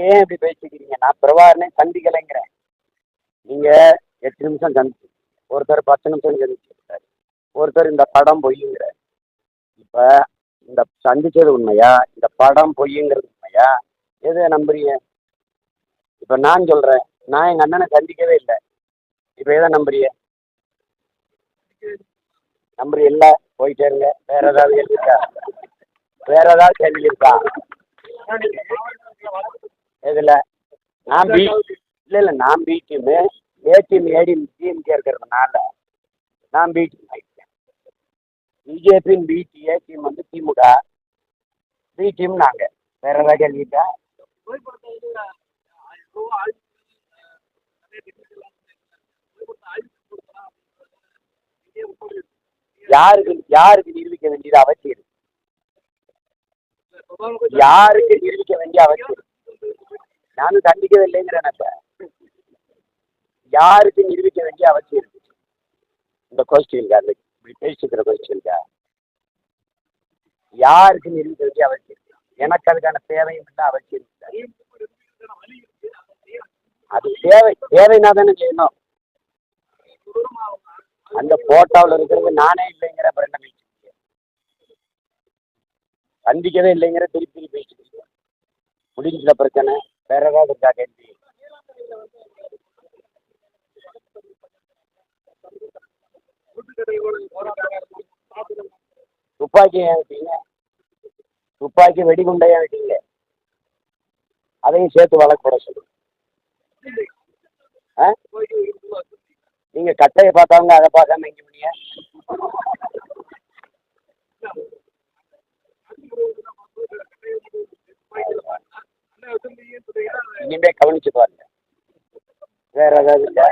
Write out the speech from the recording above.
நீங்க ஏன் இப்படி பேசிக்கிறீங்க? நான் பிரபாகரனே சந்திக்கலைங்கிறேன். நீங்க எட்டு நிமிஷம் சந்திச்சு ஒருத்தர் பத்து நிமிஷம் சந்திச்சிருக்காரு ஒருத்தர் இந்த படம் பொய்யுங்கிற. இப்ப இந்த சந்திச்சது உண்மையா? இந்த படம் பொய்யுங்கிறது உண்மையா? எதை நம்புறீங்க? இப்ப நான் சொல்றேன். நான் எங்க அண்ணனை சந்திக்கவே இல்லை. இப்ப எதை நம்புறீங்க? நம்பர் இல்ல போயிட்டே இருங்க. வேற ஏதாவது கேள்வி இருக்கா? வேற ஏதாவது கேள்வி இருக்கா? எதுல நான் பி இல்ல இல்ல நான் B team A team A team DMK இருக்கிறதுனால நான் பி டீம் ஆயிட்டேன். பிஜேபியின் பி டி ஏ டீம் வந்து திமுக. பி டீம் நாங்க. வேற ஏதாவது கேள்வி இருக்கா? யாருக்கு யாருக்கு நிரூபிக்க வேண்டியது அவசியம்? யாருக்கு நிரூபிக்க வேண்டிய அவசியம்? நானும் கண்டிக்கவே இல்லைங்கிறேன் இப்ப யாருக்கு நிரூபிக்க வேண்டிய அவசியம் இருக்கு இந்த கொஸ்டின் அந்த இப்படி பேசிக்கிற கொஸ்டின்கா யாருக்கு நிரூபிக்க வேண்டிய அவசியம் இருக்கு எனக்கு அதுக்கான தேவையும் இல்லை அவசியம் இல்லை அது தேவை தேவைனா தானே செய்யணும் அந்த போட்டோவில் இருக்கிறது நானே இல்லைங்கிற அப்புறம் பேசிட்டு சந்திக்கவே இல்லைங்கிற திருப்பி திருப்பி பேசிட்டு முடிஞ்சுல பிரச்சனை வேற ஏதாவது இருக்கா கேள்வி துப்பாக்கி ஏன் விட்டீங்க துப்பாக்கி வெடிகுண்டை ஏன் விட்டீங்க அதையும் சேர்த்து வழக்கு போட சொல்லுங்க ஆ? நீங்க கட்டையை பார்த்தவங்க அதை பார்க்காம எங்க பண்ணீங்க இனிமே கவனிச்சு பாருங்க வேற ஏதாவது இருக்கா